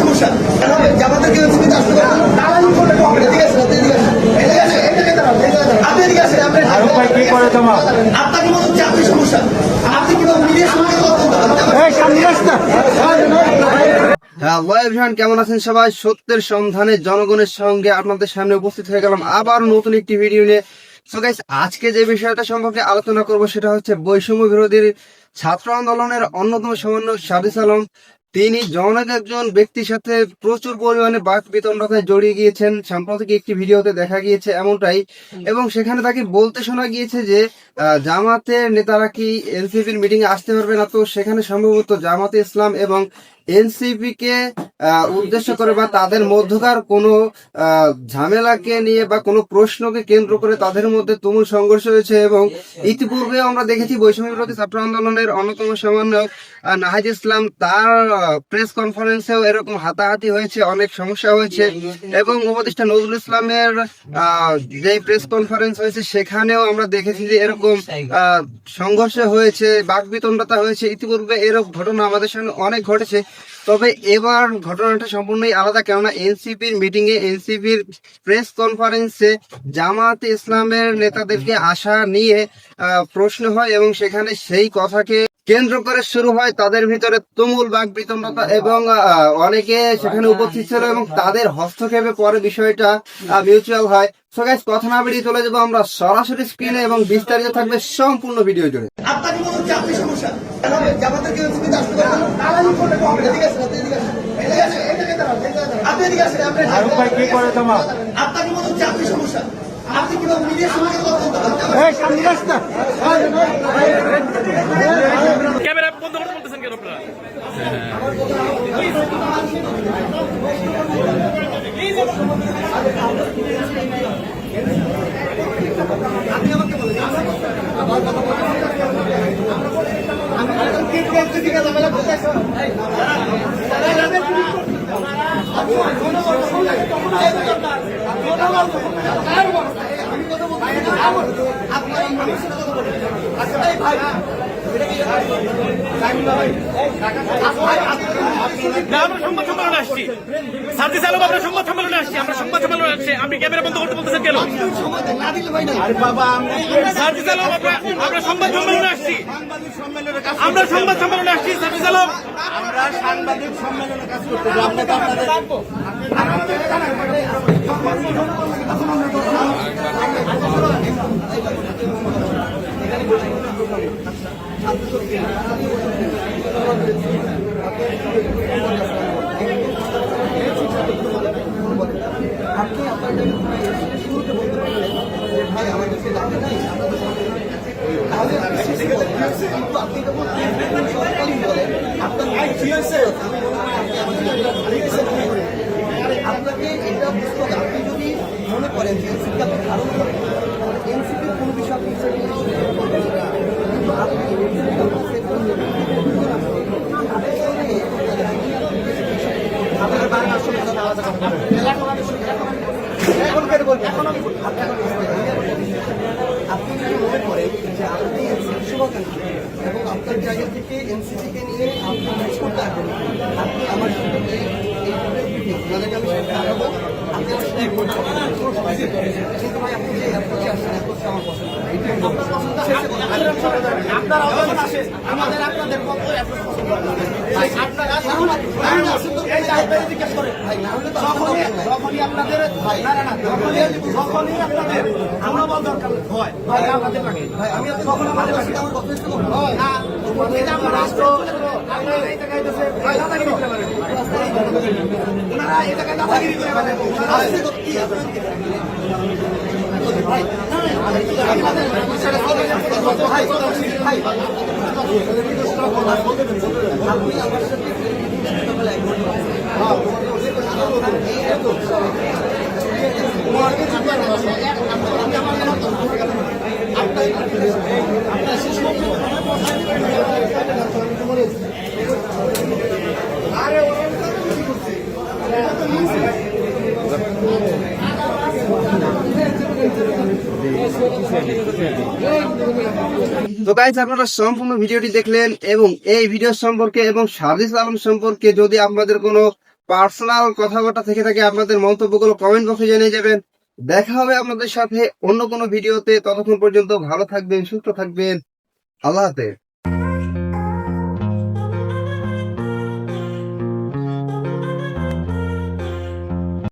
সমস্যা? কেউ আপনার কি চাকরি সমস্যা? আপনি মিডিয়ার সঙ্গে কথা বলতে হ্যালো এভরিওয়ান কেমন আছেন সবাই? সত্যের সন্ধানে জনগণের সঙ্গে আপনাদের সামনে উপস্থিত হয়ে গেলাম। আবার নতুন একটি ভিডিও নিয়ে। সো গাইস আজকে যে বিষয়টা সম্পর্কে আলোচনা করব সেটা হচ্ছে বৈষম্য বিরোধী ছাত্র আন্দোলনের অন্যতম সমন্বয় সাদিস আলম। তিনি জনক একজন ব্যক্তির সাথে প্রচুর পরিমাণে বাক বিতণ্ডায় জড়িয়ে গিয়েছেন সাম্প্রতিক একটি ভিডিওতে দেখা গিয়েছে এমনটাই। এবং সেখানে তাকে বলতে শোনা গিয়েছে যে জামাতের নেতারা কি এনসিপির মিটিং আসতে পারবে না? তো সেখানে সম্ভবত জামাতে ইসলাম এবং এনসিপি কে উদ্দেশ্য করে বা তাদের মধ্যকার কোনো ঝামেলাকে নিয়ে বা কোনো প্রশ্নকে কেন্দ্র করে তাদের মধ্যে তুমুল সংঘর্ষ হয়েছে এবং ইতিপূর্বে আমরা দেখেছি বৈষম্য বিরোধী ছাত্র আন্দোলনের অন্যতম সমন্বয়ক নাহিদ ইসলাম, তার প্রেস কনফারেন্সেও এরকম হাতাহাতি হয়েছে, অনেক সমস্যা হয়েছে এবং উপদেষ্টা নজরুল ইসলামের যে প্রেস কনফারেন্স হয়েছে সেখানেও আমরা দেখেছি যে এরকম সংঘর্ষ হয়েছে, বাকবিতণ্ডতা হয়েছে। ইতিপূর্বে এরকম ঘটনা আমাদের সামনে অনেক ঘটেছে। তবে এবার ঘটনাটা সম্পূর্ণই আলাদা, কেননা এনসিপির মিটিং এ এনসিপির প্রেস কনফারেন্সে জামাত ইসলামের নেতাদেরকে আসা নিয়ে প্রশ্ন হয় এবং সেখানে সেই কথাকে কেন্দ্র করে শুরু হয় তাদের ভিতরে তুমুল বাক বিতণ্ডতা এবং অনেকে সেখানে উপস্থিত ছিল এবং তাদের হস্তক্ষেপে পরে বিষয়টা মিউচুয়াল হয়। সো গাইস কথা না বেরিয়ে চলে যাব আমরা সরাসরি স্ক্রিনে এবং বিস্তারিত থাকবে সম্পূর্ণ ভিডিও জুড়ে। আপনার কি সমস্যা। জামাতের কেউ আসতে পারবেন আপনি আপনি- ভাই করে তোমার? আপনার কি মনে সমস্যা। আপনি কি কথা ক্যামেরা বন্ধ করতে বলতেছেন কেন আপনারা? না আমরা সংবাদ সম্মেলনে আসছি। সার্জিস আলম আমরা সংবাদ সম্মেলনে আসছি আমরা সংবাদ সম্মেলনে আসছি। আপনি ক্যামেরা বন্ধ করতে বলতেছেন কেন? সার্জিস আলম আমরা আমরা সংবাদ সম্মেলনে আসছি। আমরা সংবাদ সম্মেলনে আসছি সার্জিস আলম আমরা সাংবাদিক সম্মেলনে কাজ করতে আপনাকে আপনাদের আপনি আপনার শুরুতে ভাই আমার কাছে দাবি নাই তাহলে আমি শেষে বলব। কিন্তু আপনি যখন মনে আপনি মনে করেন। আপনাকে এটা বুঝতে হবে আপনি যদি মনে করেন যে আপনি ধারণ করেন তাহলে এনসিপির কোনো বিষয় আপনি certification করবেন না। কিন্তু আপনি NCP কে আপনি set করে নেবেন। তাদের সঙ্গে আপনার বাংলা আসলে কথা আলাদা কথা বলবেন। আপনি যদি মনে করেন যে আপনি শুভাকাঙ্ক্ষী এবং আপনার জায়গা থেকে এনসিপি কে নিয়ে আপনি আমার যে অ্যাপ্রোচে আসছেন অ্যাপ্রোচটা আমার পছন্দ। আপনার আমাদের আপনাদের মত অ্যাপ্রোচ পছন্দ যখনই আপনাদের যখনই আপনাদের আমরা বল দরকার হয় আমাদের লাগে যখন আমাদের লাগে না এটা রাষ্ট্র আমরা পারেন ওনারা এই দাদাগিরি করে ভাই ভাই ভাই আপনি আমার সাথে সকালে একমত তো গাইজ আপনারা সম্পূর্ণ ভিডিওটি দেখলেন এবং এই ভিডিও সম্পর্কে এবং সার্জিস আলম সম্পর্কে যদি আপনাদের কোনো পার্সোনাল কথাবার্তা থেকে থাকে আপনাদের মন্তব্যগুলো কমেন্ট বক্সে জানিয়ে যাবেন। দেখা হবে আপনাদের সাথে অন্য কোনো ভিডিওতে ততক্ষণ পর্যন্ত ভালো থাকবেন, সুস্থ থাকবেন। আল্লাহ হাফেজ।